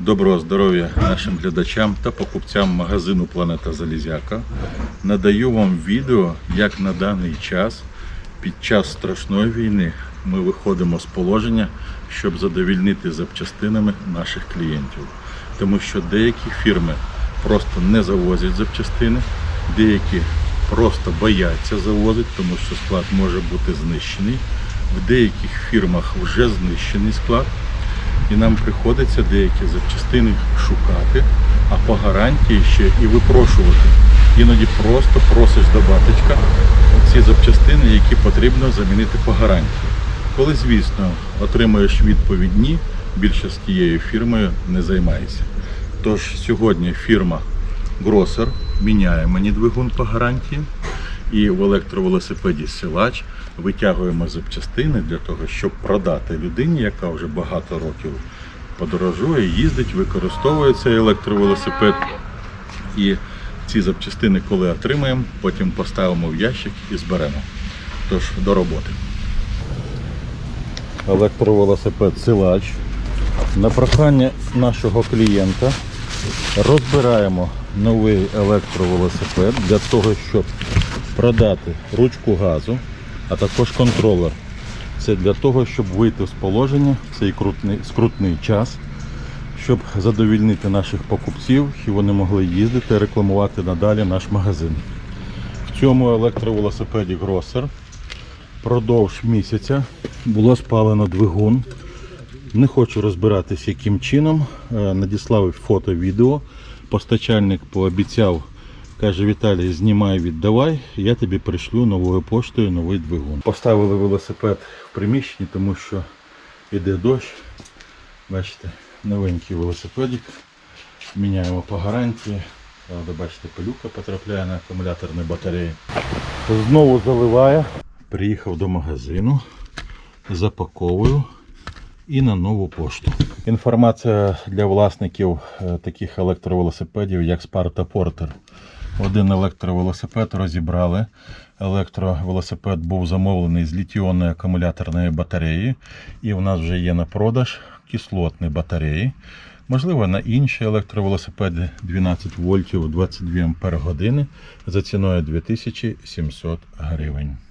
Доброго здоров'я нашим глядачам та покупцям магазину Планета Залізяка. Надаю вам відео, як на даний час під час страшної війни ми виходимо з положення, щоб задовільнити запчастинами наших клієнтів. Тому що деякі фірми просто не завозять запчастини, деякі просто бояться завозити, тому що склад може бути знищений. В деяких фірмах вже знищений склад і нам приходиться деякі запчастини шукати, а по гарантії ще і випрошувати. Іноді просто просиш до батечка ці запчастини, які потрібно замінити по гарантії. Коли, звісно, отримуєш відповідь ні, більше з тією фірмою не займаєшся. Тож сьогодні фірма Гросер міняє мені двигун по гарантії. І в електровелосипеді силач витягуємо запчастини для того, щоб продати людині, яка вже багато років подорожує, їздить, використовує цей електровелосипед. І ці запчастини, коли отримаємо, потім поставимо в ящик і зберемо. Тож до роботи. Електровелосипед силач. На прохання нашого клієнта розбираємо новий електровелосипед для того, щоб продати ручку газу, а також контролер. Це для того, щоб вийти з положення в цей крутний, скрутний час, щоб задовільнити наших покупців і вони могли їздити рекламувати надалі наш магазин. В цьому електровелосипеді Гросер продовж місяця було спалено двигун. Не хочу розбиратись, яким чином. Е, Надіслав фото, відео. Постачальник пообіцяв, каже Віталій, знімай, віддавай, я тобі пришлю новою поштою новий двигун. Поставили велосипед в приміщенні, тому що йде дощ. Бачите, новенький велосипедик. Міняємо по гарантії. Правда, бачите, пилюка потрапляє на акумуляторні батареї. Знову заливає. Приїхав до магазину, запаковую і на нову пошту. Інформація для власників е, таких електровелосипедів, як Sparta Porter. Один електровелосипед розібрали. Електровелосипед був замовлений з літіонної акумуляторної батареї, і у нас вже є на продаж кислотні батареї. Можливо, на інші електровелосипеди 12 вольтів 22 ампер години за ціною 2700 гривень.